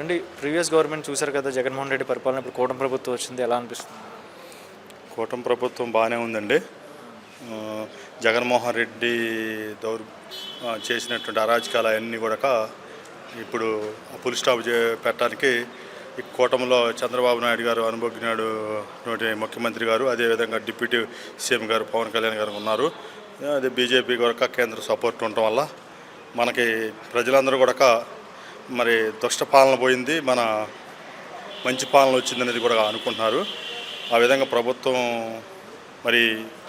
అండి previous government చూశారు కదా జగన్మోహన్ రెడ్డి పరిపాలన ఇప్పుడు కూటమి ప్రభుత్వం వచ్చింది ఎలా అనిపిస్తుంది? కూటమి ప్రభుత్వం బాగానే ఉందండి. జగన్మోహన్ రెడ్డి దౌర్ చేసినటువంటి అరాజకాలు అవన్నీ కూడా ఇప్పుడు ఫుల్ స్టాప్ పెట్టడానికి ఈ కూటమిలో చంద్రబాబు నాయుడు గారు అనుభవజ్ఞాడు నోటి ముఖ్యమంత్రి గారు అదేవిధంగా డిప్యూటీ సీఎం గారు పవన్ కళ్యాణ్ గారు ఉన్నారు. అదే బీజేపీ కూడా కేంద్ర సపోర్ట్ ఉండటం వల్ల మనకి ప్రజలందరూ కూడా మరి దుష్ట పాలన పోయింది. మన మంచి పాలన వచ్చిందనేది కూడా అనుకుంటున్నారు. ఆ విధంగా ప్రభుత్వం మరి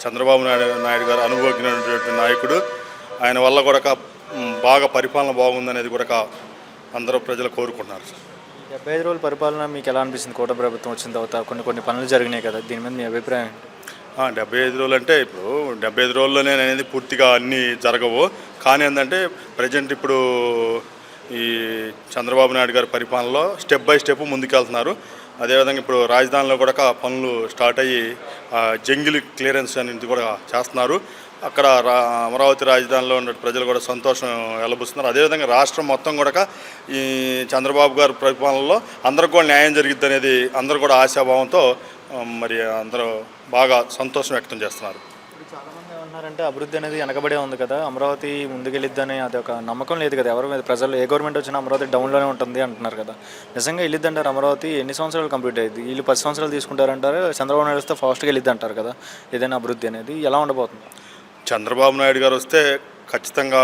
చంద్రబాబు నాయుడు నాయుడు గారు అనుభవజ్ఞటువంటి నాయకుడు ఆయన వల్ల కూడా బాగా పరిపాలన బాగుందనేది కూడా అందరూ ప్రజలు కోరుకుంటున్నారు సార్. డెబ్బై ఐదు రోజుల పరిపాలన మీకు ఎలా అనిపిస్తుంది? కూటమి ప్రభుత్వం వచ్చిన తర్వాత కొన్ని కొన్ని పనులు జరిగినాయి కదా దీని మీద మీ అభిప్రాయం? డెబ్బై ఐదు రోజులు అంటే ఇప్పుడు డెబ్బై ఐదు రోజుల్లోనే అనేది పూర్తిగా అన్నీ జరగవు. కానీ ఏంటంటే ప్రజెంట్ ఇప్పుడు ఈ చంద్రబాబు నాయుడు గారి పరిపాలనలో స్టెప్ బై స్టెప్ ముందుకెళ్తున్నారు. అదేవిధంగా ఇప్పుడు రాజధానిలో కూడా పనులు స్టార్ట్ అయ్యి జంగిల్ క్లియరెన్స్ అనేది కూడా చేస్తున్నారు. అక్కడ రా అమరావతి రాజధానిలో ఉన్న ప్రజలు కూడా సంతోషం వెలబుస్తున్నారు. అదేవిధంగా రాష్ట్రం మొత్తం కూడా ఈ చంద్రబాబు గారి పరిపాలనలో అందరికి కూడా న్యాయం జరిగిద్ది అనేది అందరూ కూడా ఆశాభావంతో మరి అందరూ బాగా సంతోషం వ్యక్తం చేస్తున్నారు. ఇప్పుడు అభివృద్ధి అనేది వెనకబడే ఉంది కదా. అమరావతి ముందుకెళ్ళిద్దని అది ఒక నమ్మకం లేదు కదా. ఎవరి మీద ప్రజలు ఏ గవర్నమెంట్ వచ్చినా అమరావతి డౌన్లోనే ఉంటుంది అంటున్నారు కదా. నిజంగా వెళ్ళిద్దంటారు అమరావతి ఎన్ని సంవత్సరాలు కంప్లీట్ అయ్యింది? వీళ్ళు పది సంవత్సరాలు తీసుకుంటారంటారు చంద్రబాబు నాయుడు వస్తే ఫాస్ట్గా వెళ్ళిద్ది అంటారు కదా. ఏదైనా అభివృద్ధి అనేది ఎలా ఉండబోతుంది? చంద్రబాబు నాయుడు గారు వస్తే ఖచ్చితంగా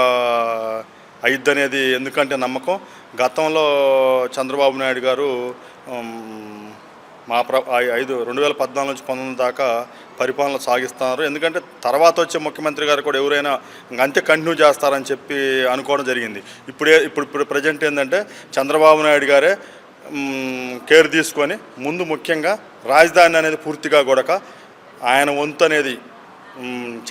అయిద్ది అనేది ఎందుకంటే నమ్మకం. గతంలో చంద్రబాబు నాయుడు గారు మా ప్ర ఐదు రెండు వేల పద్నాలుగు నుంచి పంతొమ్మిది దాకా పరిపాలన సాగిస్తున్నారు. ఎందుకంటే తర్వాత వచ్చే ముఖ్యమంత్రి గారు కూడా ఎవరైనా ఇంక అంతే కంటిన్యూ చేస్తారని చెప్పి అనుకోవడం జరిగింది. ఇప్పుడే ఇప్పుడు ఇప్పుడు ప్రజెంట్ ఏంటంటే చంద్రబాబు నాయుడు గారే కేర్ తీసుకొని ముందు ముఖ్యంగా రాజధాని అనేది పూర్తిగా కూడా ఆయన వంతు అనేది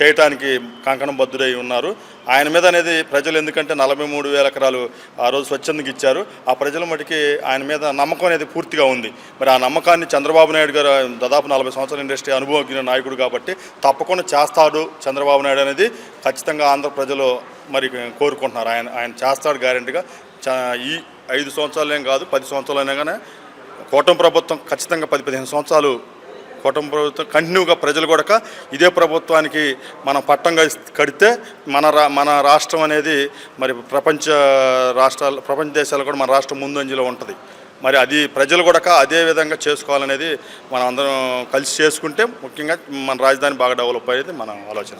చేయటానికి కంకణం బద్దుడై ఉన్నారు. ఆయన మీద అనేది ప్రజలు ఎందుకంటే నలభై మూడు వేల ఎకరాలు ఆ రోజు స్వచ్ఛందకి ఇచ్చారు. ఆ ప్రజల మటుకి ఆయన మీద నమ్మకం అనేది పూర్తిగా ఉంది. మరి ఆ నమ్మకాన్ని చంద్రబాబు నాయుడు గారు దాదాపు నలభై సంవత్సరాల ఇండస్ట్రీ అనుభవజ్ఞ నాయకుడు కాబట్టి తప్పకుండా చేస్తాడు చంద్రబాబు నాయుడు అనేది. ఖచ్చితంగా ఆంధ్ర ప్రజలు మరి కోరుకుంటున్నారు. ఆయన ఆయన చేస్తాడు గ్యారెంటీగా. చ- ఈ ఐదు సంవత్సరాలు కాదు పది సంవత్సరాలు అయినా కానీ కూటమి ప్రభుత్వం ఖచ్చితంగా పది పదిహేను సంవత్సరాలు కూటమి ప్రభుత్వం కంటిన్యూగా ప్రజలు కూడా ఇదే ప్రభుత్వానికి మనం పట్టంగా కడితే మన రా మన రాష్ట్రం అనేది మరి ప్రపంచ రాష్ట్రాలు ప్రపంచ దేశాలు కూడా మన రాష్ట్రం ముందంజలో ఉంటుంది. మరి అది ప్రజలు కూడా అదే విధంగా చేసుకోవాలనేది మనం అందరం కలిసి చేసుకుంటే ముఖ్యంగా మన రాజధాని బాగా డెవలప్ అయ్యేది మన ఆలోచన.